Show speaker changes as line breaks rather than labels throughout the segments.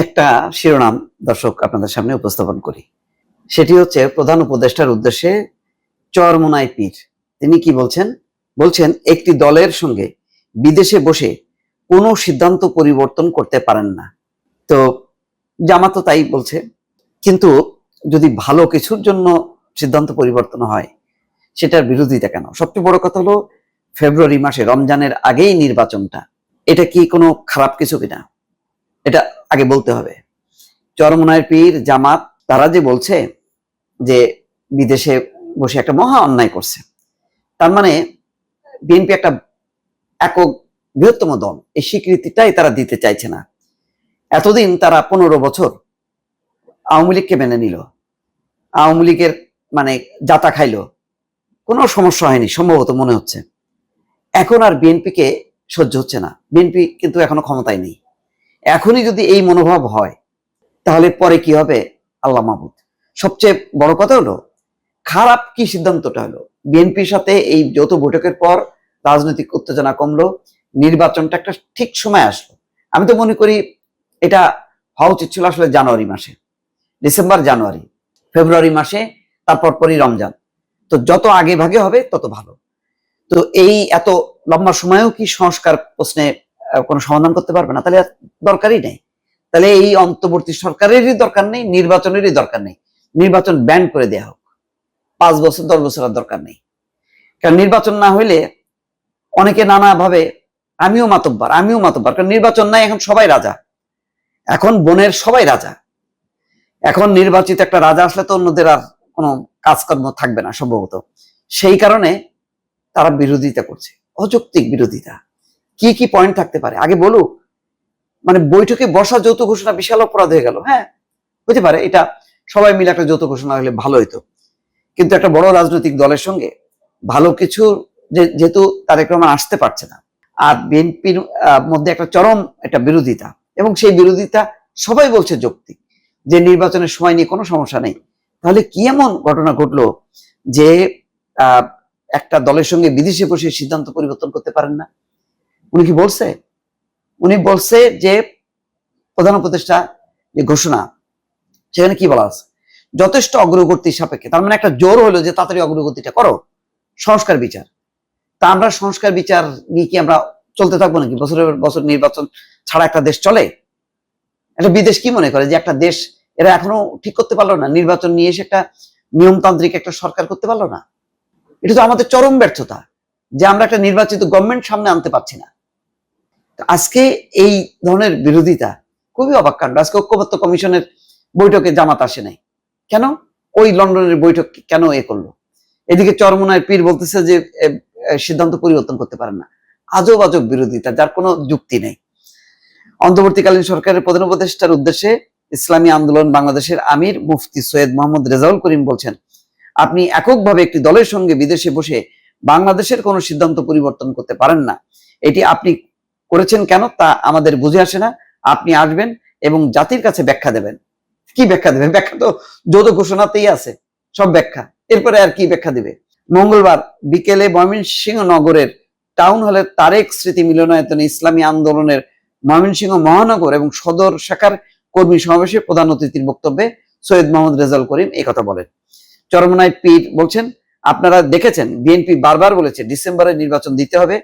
একটা শিরোনাম দর্শক আপনাদের সামনে উপস্থাপন করি। সেটি হচ্ছে প্রধান উপদেষ্টার উদ্দেশ্যে চরমোনাই পীর। তিনি কি বলছেন? বলছেন, একটি দলের সঙ্গে বিদেশে বসে কোনো সিদ্ধান্ত পরিবর্তন করতে পারেন না। তো জামাত তো তাই বলছে। কিন্তু যদি ভালো কিছুর জন্য সিদ্ধান্ত পরিবর্তন হয়, সেটার বিরোধিতা কেন? সবচেয়ে বড় কথা হলো ফেব্রুয়ারি মাসে রমজানের আগেই নির্বাচনটা, এটা কি কোনো খারাপ কিছু কিনা? এটা আগে বলতে হবে। চরমনায়ের পীর জামাত, তারা যে বলছে যে বিদেশে বসে একটা মহা অন্যায় করছে, তার মানে বিএনপি একটা একক বৃহত্তম দল, এই স্বীকৃতিটাই তারা দিতে চাইছে না। এতদিন তারা পনেরো বছর আওয়ামী লীগকে মেনে নিল, আওয়ামী লীগের মানে যাতা খাইলো, কোনো সমস্যা হয়নি, সম্ভবত মনে হচ্ছে। এখন আর বিএনপিকে সহ্য হচ্ছে না। বিএনপি কিন্তু এখনও ক্ষমতায় নেই। এখনই যদি এই মনোভাব হয়, তাহলে পরে কি হবে? আল্লাহ মাহবুদ সবচেয়ে বড় কথা হলো, খারাপ কি সিদ্ধান্তটা হলো? বিএনপির সাথে এই যৌথ বৈঠকের পর রাজনৈতিক উত্তেজনা কমলো, নির্বাচনটা একটা ঠিক সময় আসলো। আমি তো মনে করি এটা হওয়া উচিত ছিল আসলে জানুয়ারি মাসে। ডিসেম্বর, জানুয়ারি। ফেব্রুয়ারি মাসে, তারপর পরই রমজান। তো যত আগে ভাগে হবে, তত ভালো। তো এই এত লম্বা সময়েও কি সংস্কার প্রশ্নে কোনো সমাধান করতে পারবে না? তাহলে দরকারই নেই। তাহলে এই অন্তর্বর্তী সরকারেরই দরকার নেই, নির্বাচনেরই দরকার নেই। নির্বাচন ব্যান করে দেওয়া হোক। পাঁচ বছর, দশ বছর আর দরকার নেই। কারণ নির্বাচন না হইলে অনেকে নানা ভাবে আমিও মাতব্বার আমিও মাতব্বার। কারণ নির্বাচন নাই, এখন সবাই রাজা। এখন বনের সবাই রাজা। এখন নির্বাচিত একটা রাজা আসলে তো অন্যদের আর কোনো কাজকর্ম থাকবে না সম্ভবত। সেই কারণে তারা বিরোধিতা করছে। অযৌক্তিক বিরোধিতা। কি কি পয়েন্ট থাকতে পারে? আগে বলুক। মানে বৈঠকে বসা যৌথ ঘোষণা বিশাল অপরাধ হয়ে গেল। হ্যাঁ হতে পারে। এটা সবাই মিলে একটা যৌথ ঘোষণা হলে ভালো হতো কিন্তু একটা বড় রাজনৈতিক দলের সঙ্গে ভালো কিছু যেহেতু তারেক রহমান আসতে পারছে না। আর বিএনপির মধ্যে একটা চরম একটা বিরোধিতা। এবং সেই বিরোধিতা সবাই বলছে যৌক্তিক। যে নির্বাচনের সময় নিয়ে কোনো সমস্যা নেই। তাহলে কি এমন ঘটনা ঘটলো যে একটা দলের সঙ্গে বিদেশে বসে সিদ্ধান্ত পরিবর্তন করতে পারেন না। উনি কি বলছে? উনি বলছে যে, প্রধান উপদেষ্টা, যে ঘোষণা, সেখানে কি বলা আছে? যথেষ্ট অগ্রগতি সাপেক্ষে, তার মানে একটা জোর হলো যে তাড়াতাড়ি অগ্রগতিটা করো, সংস্কার বিচার। তা আমরা সংস্কার বিচার নিয়ে কি আমরা চলতে থাকব নাকি? বছরের বছর নির্বাচন ছাড়া একটা দেশ চলে? একটা বিদেশ কি মনে করে যে একটা দেশ এরা এখনও ঠিক করতে পারল না? নির্বাচন নিয়ে এসে একটা নিয়মতান্ত্রিক একটা সরকার করতে পারল না? এটা তো আমাদের চরম ব্যর্থতা যে আমরা একটা নির্বাচিত গভর্নমেন্ট সামনে আনতে পারছি না। আজকে এই ধরনের বিরোধিতা খুবই অবাক কাণ্ড আজকে ঐক্যবদ্ধ কমিশনের বৈঠকে জামাত আসে নাই। কেন? ওই লন্ডনের বৈঠক কেন এ করল? এদিকে চরমনায় পীর বলতেছে যে সিদ্ধান্ত পরিবর্তন করতে পারেন না। আজব আজব বিরোধিতা, যার কোনো যুক্তি নেই। অন্তর্বর্তীকালীন সরকারের প্রধান উপদেষ্টার উদ্দেশ্যে ইসলামী আন্দোলন বাংলাদেশের আমির মুফতি সৈয়দ মোহাম্মদ রেজাউল করিম বলছেন আপনি এককভাবে একটি দলের সঙ্গে বিদেশে বসে বাংলাদেশের কোনো সিদ্ধান্ত পরিবর্তন করতে পারেন না। এটি আপনি করেছেন কেন তা আমাদের বুঝে আসে না। আপনি আসবেন এবং জাতির কাছে ব্যাখ্যা দেবেন। কি ব্যাখ্যা দেবেন? ব্যাখ্যা তো যৌথ ঘোষণাতেই আছে। সব ব্যাখ্যা। এরপরে আর কি ব্যাখ্যা দিবে? মঙ্গলবার বিকেলে ময়মনসিংহ নগরের টাউন হলের তারেক স্মৃতি মিলনায়তনে ইসলামী আন্দোলনের ময়মনসিংহ মহানগর এবং সদর শাখার কর্মী সমাবেশে প্রধান অতিথির বক্তব্যে সৈয়দ মোহাম্মদ রেজাল করিম এই কথা বলেন। চরমনায় পীর বলছেন, আপনারা দেখেছেন, বিএনপি বারবার বলেছে, ডিসেম্বরে নির্বাচন দিতে হবে,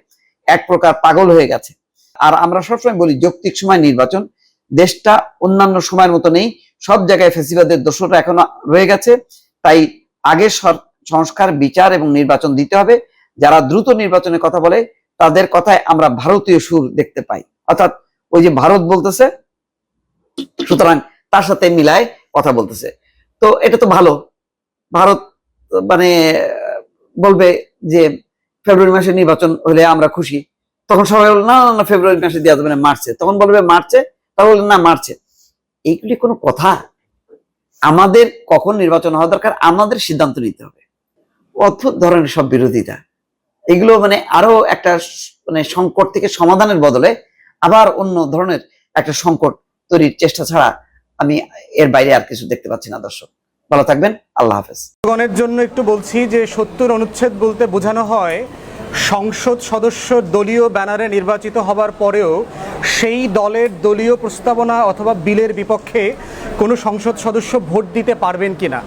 এক প্রকার পাগল হয়ে গেছে। আর আমরা সবসময় বলি, যৌক্তিক সময় নির্বাচন, দেশটা অন্যান্য সময়ের মতো নেই, সব জায়গায় ফেসিবাদের দোষটা এখনও রয়ে গেছে, তাই আগে সংস্কার, বিচার এবং নির্বাচন দিতে হবে, যারা দ্রুত নির্বাচনের কথা বলে, তাদের কথায় আমরা ভারতীয় সুর দেখতে পাই। অর্থাৎ ওই যে ভারত বলতেছে, সুতরাং তার সাথে মিলায় কথা বলতেছে। তো এটা তো ভালো ভারত মানে বলবে যে ফেব্রুয়ারি মাসে নির্বাচন হলে আমরা খুশি। তখন সবাই বলবে না না, ফেব্রুয়ারি মাসে দেওয়া যাবে না মার্চে। তখন বলবে মার্চে? তখন বলবে না মার্চে। এইগুলি কোনো কথা। আমাদের কখন নির্বাচন হওয়া দরকার আমাদের সিদ্ধান্ত নিতে হবে। অদ্ভুত ধরনের সব বিরোধিতা এগুলো মানে আরও একটা মানে সংকট থেকে সমাধানের বদলে আবার অন্য ধরনের একটা সংকট তৈরির চেষ্টা ছাড়া আমি এর বাইরে আর কিছু দেখতে পাচ্ছি না দর্শক। ভালো থাকবেন, আল্লাহ হাফেজ।
জন্য একটু বলছি যে সত্তর অনুচ্ছেদ বলতে বোঝানো হয়, সংসদ সদস্য দলীয় ব্যানারে নির্বাচিত হবার পরেও সেই দলের দলীয় প্রস্তাবনা অথবা বিলের বিপক্ষে কোনো সংসদ সদস্য ভোট দিতে পারবেন কিনা,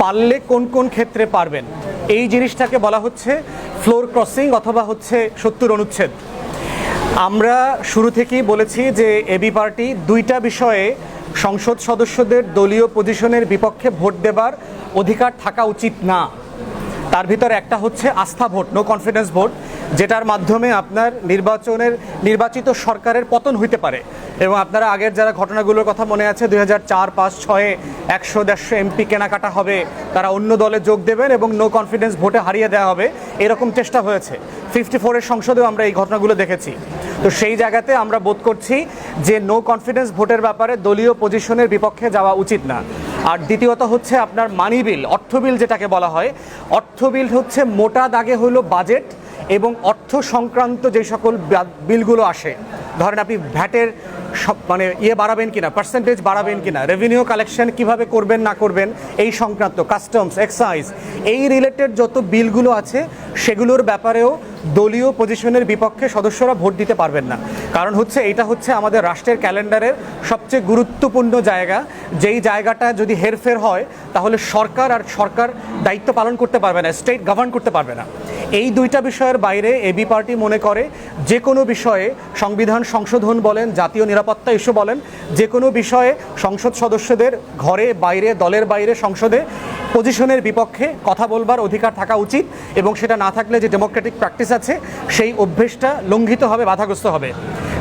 পারলে কোন কোন ক্ষেত্রে পারবেন, এই জিনিসটাকে বলা হচ্ছে ফ্লোর ক্রসিং অথবা হচ্ছে সত্তর অনুচ্ছেদ। আমরা শুরু থেকেই বলেছি যে এবি পার্টি দুইটা বিষয়ে সংসদ সদস্যদের দলীয় পজিশনের বিপক্ষে ভোট দেবার অধিকার থাকা উচিত না। তার ভিতর একটা হচ্ছে আস্থা ভোট নো কনফিডেন্স ভোট। যেটার মাধ্যমে আপনার নির্বাচনের, নির্বাচিত সরকারের পতন হইতে পারে। এবং আপনারা আগের যারা ঘটনাগুলোর কথা মনে আছে, দুই হাজার চার, পাঁচ, ছয়ে, একশো, দেড়শো এমপি কেনাকাটা হবে, তারা অন্য দলে যোগ দেবেন এবং নো কনফিডেন্স ভোটে হারিয়ে দেওয়া হবে, এরকম চেষ্টা হয়েছে। ফিফটি ফোরের সংসদেও আমরা এই ঘটনাগুলো দেখেছি। তো সেই জায়গাতে আমরা বোধ করছি যে নো কনফিডেন্স ভোটের ব্যাপারে দলীয় পজিশনের বিপক্ষে যাওয়া উচিত না। আর দ্বিতীয়ত হচ্ছে আপনার মানি বিল অর্থ বিল যেটাকে বলা হয়, অর্থ বিল হচ্ছে মোটা দাগে হলো বাজেট এবং অর্থ সংক্রান্ত যে সকল বিলগুলো আসে, ধরেন আপনি ভ্যাটের সব মানে ইয়ে বাড়াবেন কিনা পার্সেন্টেজ বাড়াবেন কিনা রেভিনিউ কালেকশন কীভাবে করবেন, না করবেন, এই সংক্রান্ত কাস্টমস এক্সাইজ এই রিলেটেড যত বিলগুলো আছে, সেগুলোর ব্যাপারেও দলীয় পজিশনের বিপক্ষে সদস্যরা ভোট দিতে পারবেন না। কারণ হচ্ছে, এটা হচ্ছে আমাদের রাষ্ট্রের ক্যালেন্ডারের সবচেয়ে গুরুত্বপূর্ণ জায়গা। যেই জায়গাটা যদি হেরফের হয়, তাহলে সরকার আর সরকার দায়িত্ব পালন করতে পারবে না স্টেট গভর্ন করতে পারবে না। এই দুইটা বিষয়ের বাইরে এবি পার্টি মনে করে যে কোনো বিষয়ে সংবিধান সংশোধন বলেন, জাতীয় নিরাপত্তা ইস্যু বলেন, যে কোনো বিষয়ে সংসদ সদস্যদের ঘরে, বাইরে, দলের বাইরে, সংসদে পজিশনের বিপক্ষে কথা বলবার অধিকার থাকা উচিত এবং সেটা না থাকলে যে ডেমোক্রেটিক প্র্যাকটিস আছে, সেই অভ্যেসটা লঙ্ঘিত হবে, বাধাগ্রস্ত হবে।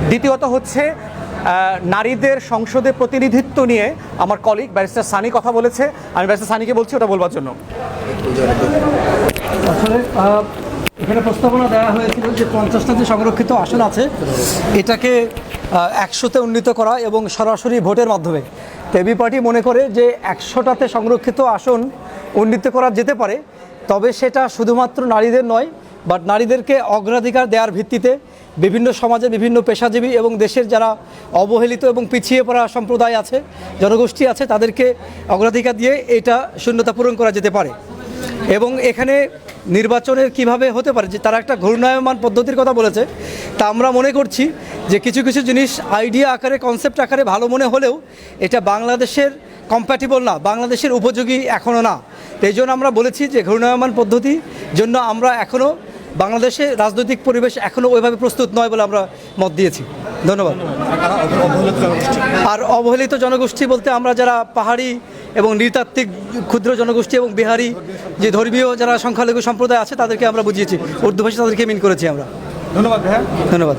দ্বিতীয়ত হচ্ছে নারীদের সংসদে প্রতিনিধিত্ব নিয়ে আমার কলিগ ব্যারিস্টার সানি কথা বলেছে। আমি ব্যারিস্টার সানিকে বলছি, ওটা বলবার জন্য।
আসলে এখানে প্রস্তাবনা দেওয়া হয়েছিল যে পঞ্চাশটা যে সংরক্ষিত আসন আছে, এটাকে একশোতে উন্নীত করা এবং সরাসরি ভোটের মাধ্যমে। এবি পার্টি মনে করে যে একশোটাতে সংরক্ষিত আসন উন্নীত করা যেতে পারে, তবে সেটা শুধুমাত্র নারীদের নয় বাট নারীদেরকে অগ্রাধিকার দেওয়ার ভিত্তিতে বিভিন্ন সমাজে বিভিন্ন পেশাজীবী এবং দেশের যারা অবহেলিত এবং পিছিয়ে পড়া সম্প্রদায় আছে, জনগোষ্ঠী আছে, তাদেরকে অগ্রাধিকার দিয়ে এটা শূন্যতা পূরণ করা যেতে পারে। এবং এখানে নির্বাচনের কীভাবে হতে পারে যে তারা একটা ঘূর্ণায়মান পদ্ধতির কথা বলেছে তা আমরা মনে করছি যে কিছু কিছু জিনিস আইডিয়া আকারে কনসেপ্ট আকারে ভালো মনে হলেও এটা বাংলাদেশের কম্প্যাটিবল না বাংলাদেশের উপযোগী এখনও না। এই জন্য আমরা বলেছি যে ঘূর্ণায়মান পদ্ধতি জন্য আমরা এখনও বাংলাদেশে রাজনৈতিক পরিবেশ এখনও ওইভাবে প্রস্তুত নয় বলে আমরা মত দিয়েছি। ধন্যবাদ। আর অবহেলিত জনগোষ্ঠী বলতে আমরা যারা পাহাড়ি এবং নৃতাত্ত্বিক ক্ষুদ্র জনগোষ্ঠী এবং বিহারি যে ধর্মীয় যারা সংখ্যালঘু সম্প্রদায় আছে তাদেরকে আমরা বুঝিয়েছি। উর্দু ভাষা তাদেরকে মিন করেছি আমরা।
ধন্যবাদ ভাইয়া।
ধন্যবাদ।